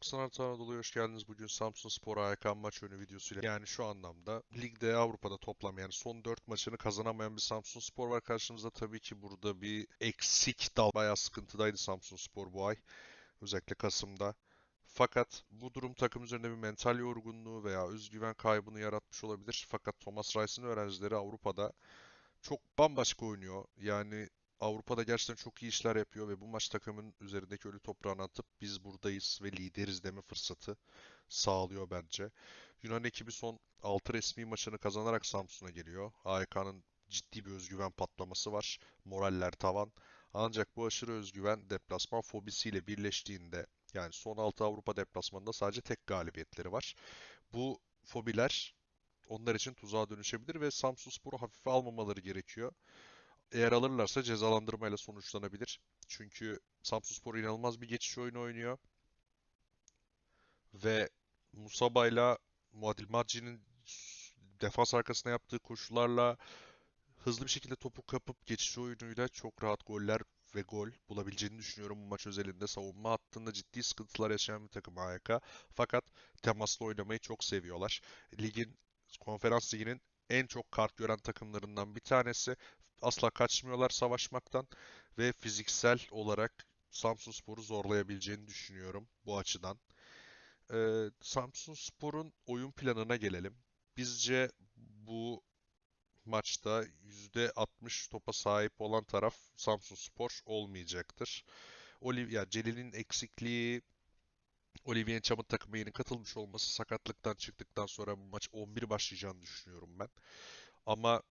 90 artı Anadolu'ya hoş geldiniz. Bugün Samsun Spor AYK maç önü videosuyla. Yani şu anlamda ligde Avrupa'da toplam yani son 4 maçını kazanamayan bir Samsun Spor var karşımızda. Tabii ki burada bir eksik dal. Bayağı sıkıntıdaydı Samsun Spor bu ay. Özellikle Kasım'da. Fakat bu durum takım üzerinde bir mental yorgunluğu veya özgüven kaybını yaratmış olabilir. Fakat Thomas Rice'ın öğrencileri Avrupa'da çok bambaşka oynuyor. Yani Avrupa'da gerçekten çok iyi işler yapıyor ve bu maç takımın üzerindeki ölü toprağını atıp biz buradayız ve lideriz deme fırsatı sağlıyor bence. Yunan ekibi son 6 resmi maçını kazanarak Samsun'a geliyor. AYK'nın ciddi bir özgüven patlaması var. Moraller tavan. Ancak bu aşırı özgüven deplasman fobisiyle birleştiğinde yani son 6 Avrupa deplasmanında sadece tek galibiyetleri var. Bu fobiler onlar için tuzağa dönüşebilir ve Samsunspor'u hafife almamaları gerekiyor. Eğer alırlarsa cezalandırmayla sonuçlanabilir. Çünkü Samsunspor inanılmaz bir geçiş oyunu oynuyor. Ve Musaba'yla Muadil Maci'nin defans arkasına yaptığı koşularla hızlı bir şekilde topu kapıp geçiş oyunuyla çok rahat goller ve gol bulabileceğini düşünüyorum bu maç özelinde. Savunma hattında ciddi sıkıntılar yaşayan bir takım AYK. Fakat temaslı oynamayı çok seviyorlar. Ligin, konferans liginin en çok kart gören takımlarından bir tanesi. Asla kaçmıyorlar savaşmaktan ve fiziksel olarak Samsunspor'u zorlayabileceğini düşünüyorum bu açıdan. Ee, Samsunspor'un oyun planına gelelim. Bizce bu maçta %60 topa sahip olan taraf Samsunspor olmayacaktır. Oliv ya Celil'in eksikliği, Olivier Nçam'ın takıma yeni katılmış olması sakatlıktan çıktıktan sonra bu maç 11 başlayacağını düşünüyorum ben. Ama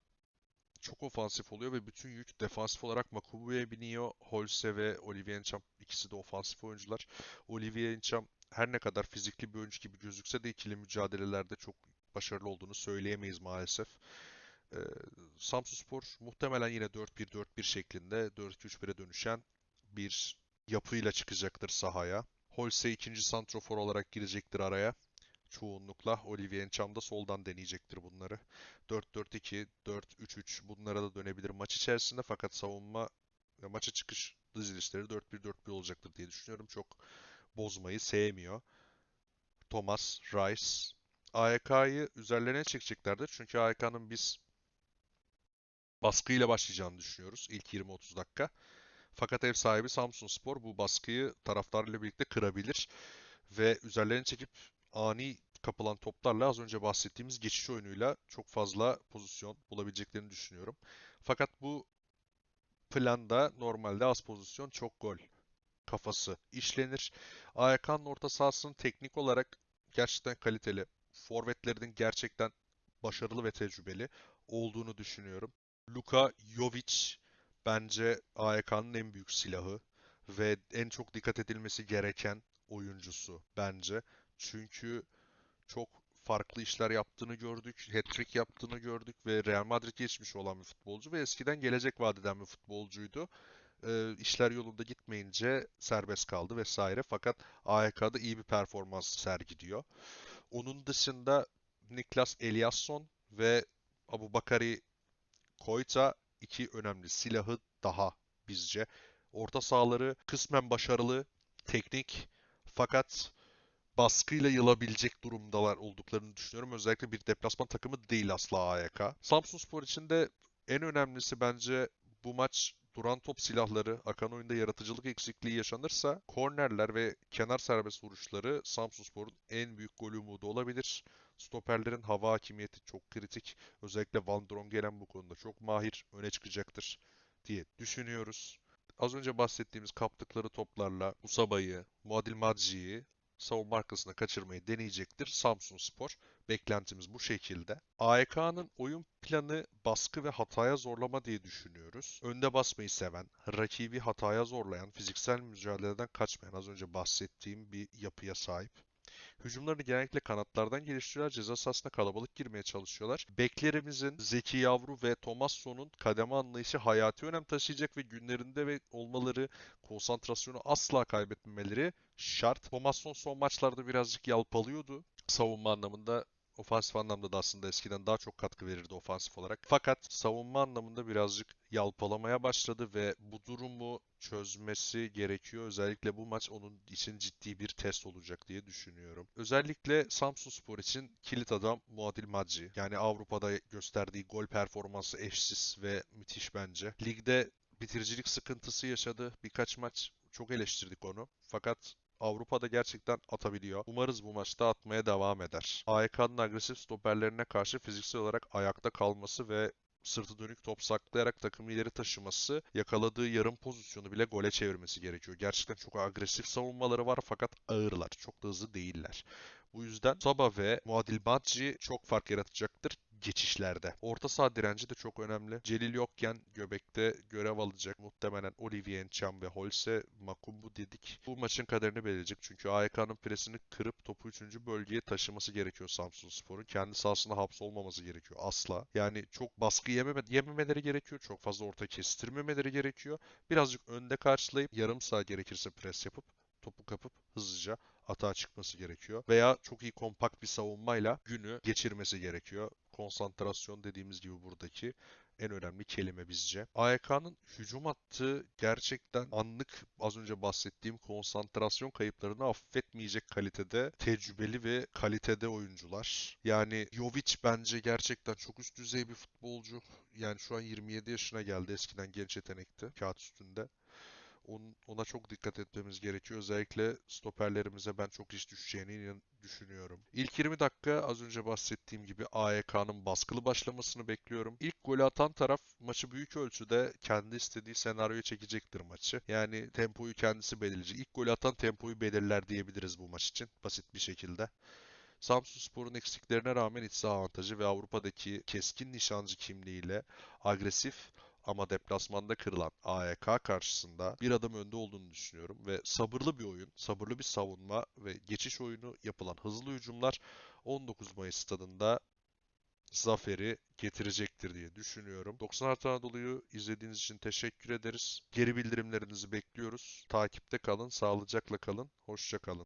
çok ofansif oluyor ve bütün yük defansif olarak Makubu'ya biniyor. Holse ve Olivier Nçam ikisi de ofansif oyuncular. Olivier Nçam her ne kadar fizikli bir oyuncu gibi gözükse de ikili mücadelelerde çok başarılı olduğunu söyleyemeyiz maalesef. Ee, Samsunspor muhtemelen yine 4-1-4-1 şeklinde 4-2-3-1'e dönüşen bir yapıyla çıkacaktır sahaya. Holse ikinci santrofor olarak girecektir araya. Çoğunlukla Olivier Nçam da soldan deneyecektir bunları. 4-4-2, 4-3-3 bunlara da dönebilir maç içerisinde fakat savunma ve maça çıkış dizilişleri 4-1-4-1 olacaktır diye düşünüyorum. Çok bozmayı sevmiyor. Thomas, Rice, AYK'yı üzerlerine çekeceklerdir. Çünkü AYK'nın biz baskıyla başlayacağını düşünüyoruz ilk 20-30 dakika. Fakat ev sahibi Samsunspor bu baskıyı taraftarıyla birlikte kırabilir ve üzerlerine çekip ani kapılan toplarla az önce bahsettiğimiz geçiş oyunuyla çok fazla pozisyon bulabileceklerini düşünüyorum. Fakat bu planda normalde az pozisyon çok gol kafası işlenir. AYK'nın orta sahasının teknik olarak gerçekten kaliteli. Forvetlerinin gerçekten başarılı ve tecrübeli olduğunu düşünüyorum. Luka Jovic bence AYK'nın en büyük silahı ve en çok dikkat edilmesi gereken oyuncusu bence. Çünkü çok farklı işler yaptığını gördük, hat-trick yaptığını gördük ve Real Madrid geçmiş olan bir futbolcu ve eskiden gelecek vadeden bir futbolcuydu. Ee, işler yolunda gitmeyince serbest kaldı vesaire. Fakat AYK'da iyi bir performans sergiliyor. Onun dışında Niklas Eliasson ve Abu Bakari Koyta iki önemli silahı daha bizce. Orta sahaları kısmen başarılı, teknik fakat baskıyla yılabilecek durumdalar olduklarını düşünüyorum. Özellikle bir deplasman takımı değil asla AYK. Samsunspor için de en önemlisi bence bu maç duran top silahları, akan oyunda yaratıcılık eksikliği yaşanırsa kornerler ve kenar serbest vuruşları Samsunspor'un en büyük gol umudu olabilir. Stoperlerin hava hakimiyeti çok kritik. Özellikle Van Drongelen bu konuda çok mahir öne çıkacaktır diye düşünüyoruz. Az önce bahsettiğimiz kaptıkları toplarla Musaba'yı, Muadil Madzi'yi savunma arkasına kaçırmayı deneyecektir Samsun Spor. Beklentimiz bu şekilde. AEK'nın oyun planı baskı ve hataya zorlama diye düşünüyoruz. Önde basmayı seven, rakibi hataya zorlayan, fiziksel mücadeleden kaçmayan az önce bahsettiğim bir yapıya sahip. Hücumlarını genellikle kanatlardan geliştiriyorlar. Ceza sahasına kalabalık girmeye çalışıyorlar. Beklerimizin Zeki Yavru ve Tomasson'un kademe anlayışı hayati önem taşıyacak ve günlerinde ve olmaları konsantrasyonu asla kaybetmemeleri şart. Tomasson son maçlarda birazcık yalpalıyordu. Savunma anlamında Ofansif anlamda da aslında eskiden daha çok katkı verirdi ofansif olarak. Fakat savunma anlamında birazcık yalpalamaya başladı ve bu durumu çözmesi gerekiyor. Özellikle bu maç onun için ciddi bir test olacak diye düşünüyorum. Özellikle Samsunspor için kilit adam Muadil Madji. Yani Avrupa'da gösterdiği gol performansı eşsiz ve müthiş bence. Ligde bitiricilik sıkıntısı yaşadı. Birkaç maç çok eleştirdik onu. Fakat Avrupa'da gerçekten atabiliyor. Umarız bu maçta atmaya devam eder. AEK'nın agresif stoperlerine karşı fiziksel olarak ayakta kalması ve sırtı dönük top saklayarak takımı ileri taşıması, yakaladığı yarım pozisyonu bile gole çevirmesi gerekiyor. Gerçekten çok agresif savunmaları var fakat ağırlar. Çok da hızlı değiller. Bu yüzden Saba ve Muadil Badji çok fark yaratacaktır geçişlerde. Orta saha direnci de çok önemli. Celil yokken göbekte görev alacak muhtemelen Olivier Ncham ve Holse Makumbu dedik. Bu maçın kaderini belirleyecek çünkü AYK'nın presini kırıp topu 3. bölgeye taşıması gerekiyor Samsunspor'un. Kendi sahasında hapsolmaması gerekiyor asla. Yani çok baskı yememe, yememeleri gerekiyor. Çok fazla orta kestirmemeleri gerekiyor. Birazcık önde karşılayıp yarım saat gerekirse pres yapıp topu kapıp hızlıca atağa çıkması gerekiyor. Veya çok iyi kompakt bir savunmayla günü geçirmesi gerekiyor. Konsantrasyon dediğimiz gibi buradaki en önemli kelime bizce. AYK'nın hücum attığı gerçekten anlık az önce bahsettiğim konsantrasyon kayıplarını affetmeyecek kalitede tecrübeli ve kalitede oyuncular. Yani Jovic bence gerçekten çok üst düzey bir futbolcu. Yani şu an 27 yaşına geldi. Eskiden genç yetenekti kağıt üstünde. On- Ona çok dikkat etmemiz gerekiyor. Özellikle stoperlerimize ben çok iş düşeceğini düşünüyorum. İlk 20 dakika az önce bahsettiğim gibi AEK'nın baskılı başlamasını bekliyorum. İlk golü atan taraf maçı büyük ölçüde kendi istediği senaryoya çekecektir maçı. Yani tempoyu kendisi belirleyecek. İlk golü atan tempoyu belirler diyebiliriz bu maç için basit bir şekilde. Samsunspor'un eksiklerine rağmen iç avantajı ve Avrupa'daki keskin nişancı kimliğiyle agresif ama deplasmanda kırılan AEK karşısında bir adım önde olduğunu düşünüyorum ve sabırlı bir oyun, sabırlı bir savunma ve geçiş oyunu yapılan hızlı hücumlar 19 Mayıs stadında zaferi getirecektir diye düşünüyorum. 90 Artı Anadolu'yu izlediğiniz için teşekkür ederiz. Geri bildirimlerinizi bekliyoruz. Takipte kalın, sağlıcakla kalın, hoşça kalın.